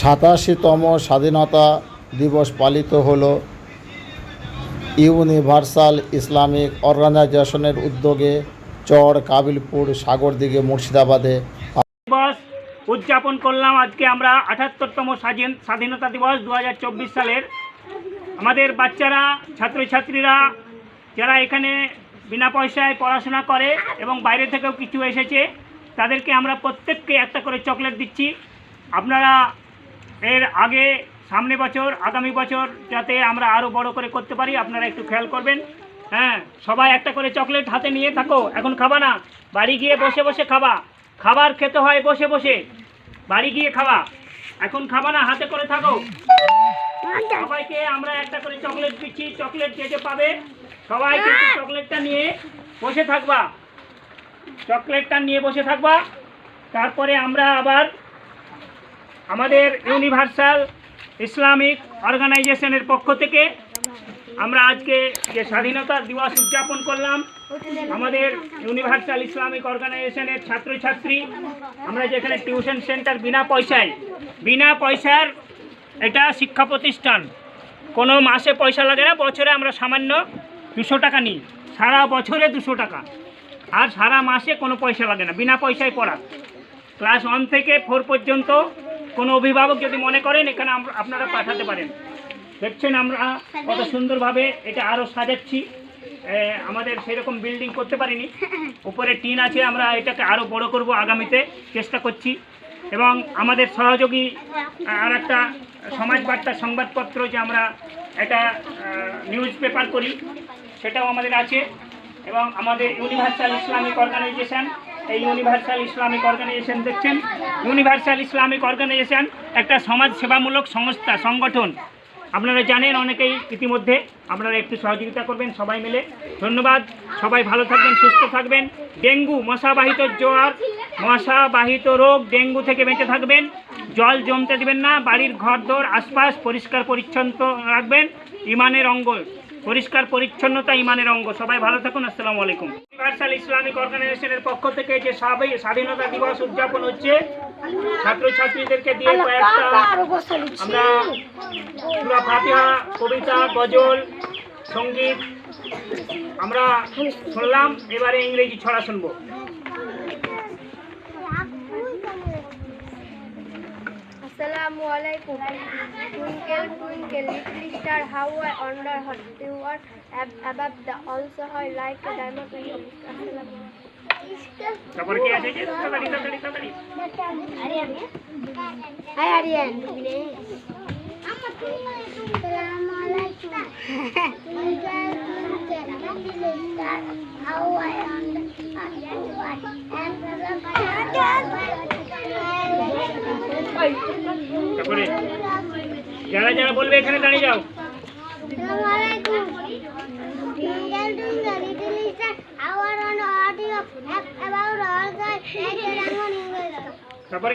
সাতাশিতম স্বাধীনতা দিবস পালিত হলো ইউনিভার্সাল ইসলামিক অর্গানাইজেশনের উদ্যোগে চর কাবিলপুর সাগরদিঘি মুর্শিদাবাদে। দিবস উদযাপন করলাম আজকে আমরা আঠাত্তরতম স্বাধীন স্বাধীনতা দিবস দু হাজার চব্বিশ সালের। আমাদের বাচ্চারা, ছাত্রছাত্রীরা, যারা এখানে বিনা পয়সায় পড়াশোনা করে এবং বাইরে থেকেও কিছু এসেছে, তাদেরকে আমরা প্রত্যেককে একটা করে চকলেট দিচ্ছি। আপনারা এর আগে সামনে বছর, আগামী বছর যাতে আমরা আরও বড় করে করতে পারি, আপনারা একটু খেয়াল করবেন। হ্যাঁ সবাই একটা করে চকলেট হাতে নিয়ে থাকো, এখন খাবা না। বাড়ি গিয়ে বসে বসে খাবা। খাবার খেতে হয় বসে বসে। বাড়ি গিয়ে খাবা। এখন খাবা না, হাতে করে থাকো। সবাইকে আমরা একটা করে চকলেট দিচ্ছি। চকলেট যে যে পাবে, সবাই চকলেটটা নিয়ে বসে থাকবা। চকলেটটা নিয়ে বসে থাকবা। তারপরে আমরা আবার আমাদের ইউনিভার্সাল ইসলামিক অর্গানাইজেশনের পক্ষ থেকে আমরা আজকে যে স্বাধীনতা দিবস উদযাপন করলাম, আমাদের ইউনিভার্সাল ইসলামিক অর্গানাইজেশনের ছাত্রছাত্রী, আমরা যেখানে টিউশন সেন্টার বিনা পয়সায়, বিনা পয়সার এটা শিক্ষা প্রতিষ্ঠান। কোনো মাসে পয়সা লাগে না, বছরে আমরা সামান্য দুশো টাকা নিই, সারা বছরে দুশো টাকা। আর সারা মাসে কোনো পয়সা লাগে না, বিনা পয়সায় পড়া। ক্লাস ওয়ান থেকে ফোর পর্যন্ত কোনো অভিভাবক যদি মনে করেন, এখানে আপনারা পাঠাতে পারেন। দেখছেন আমরা কত সুন্দরভাবে এটা আরও সাজাচ্ছি। আমাদের সেরকম বিল্ডিং করতে পারিনি। উপরে টিন আছে, আমরা এটাকে আরও বড় করব আগামীতে, চেষ্টা করছি। এবং আমাদের সহযোগী আর একটা সমাজ বার্তা সংবাদপত্র যে আমরা একটা নিউজ পেপার করি, সেটাও আমাদের আছে। এবং আমাদের ইউনিভার্সাল ইসলামিক অর্গানাইজেশন এই ইউনিভার্সাল ইসলামিক অর্গানাইজেশন দেখছেন? ইউনিভার্সাল ইসলামিক অর্গানাইজেশন একটা সমাজ সেবামূলক সংস্থা, সংগঠন। আপনারা জানেন অনেকেই ইতিমধ্যে আপনারা একটু সহযোগিতা করবেন সবাই মিলে। ধন্যবাদ, সবাই ভালো থাকবেন, সুস্থ থাকবেন। ডেঙ্গু, মশাবাহিত জ্বর, মশাবাহিত রোগ ডেঙ্গু থেকে বেঁচে থাকবেন। জল জমতে দেবেন না, বাড়ির ঘর ঘরদোর, আশপাশ পরিষ্কার পরিচ্ছন্ন রাখবেন, ইমানের অঙ্গ পরিষ্কার পরিচ্ছন্নতা ইমানের অঙ্গ। সবাই ভালো থাকুন আসসালামু আলাইকুম। ইউনিভার্সাল ইসলামিক অর্গানাইজেশনের পক্ষ থেকে যে সবাই স্বাধীনতা দিবস উদযাপন হচ্ছে ছাত্রছাত্রীদেরকে দিয়ে কয়েকটা আমরা সুরা ফাতিহা কবিতা গজল সংগীত আমরা শুনলাম এবারে ইংরেজি ছড়া শুনব। Assalamu alaikum. Twinkle, twinkle, little star, how I wonder how you are ab- above the also high like a diamond. in the east. Assalamu তারপরে কি আছে যে তাড়াতাড়ি তাড়াতাড়ি তাড়াতাড়ি Hi, Aryan. Assalamu alaikum. Twinkle, twinkle, little star, how I wonder how you are তারপরে যারা যারা বলবে এখানে দাঁড়িয়ে যাও তারপরে